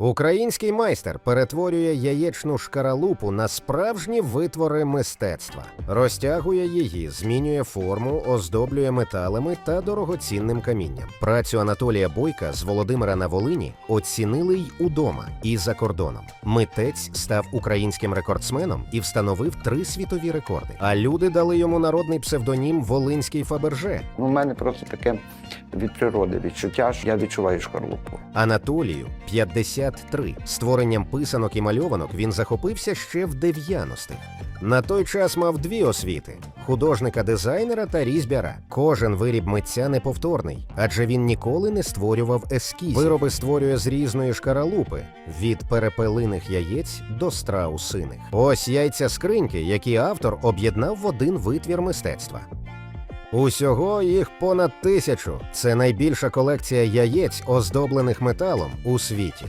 Український майстер перетворює яєчну шкаралупу на справжні витвори мистецтва, розтягує її, змінює форму, оздоблює металами та дорогоцінним камінням. Працю Анатолія Бойка з Володимира на Волині оцінили й удома і за кордоном. Митець став українським рекордсменом і встановив три світові рекорди. А люди дали йому народний псевдонім Волинський Фаберже. Ну, У мене просто таке від природи відчуття, що я відчуваю шкарлупу. Анатолію 53. Створенням писанок і мальованок він захопився ще в 90-х. На той час мав дві освіти: художника-дизайнера та різьбяра. Кожен виріб митця неповторний, адже він ніколи не створював ескізів. Вироби створює з різної шкаралупи від перепелиних яєць до страусиних. Ось яйця скриньки, які автор об'єднав в один витвір мистецтва. Усього їх понад тисячу. Це найбільша колекція яєць, оздоблених металом у світі.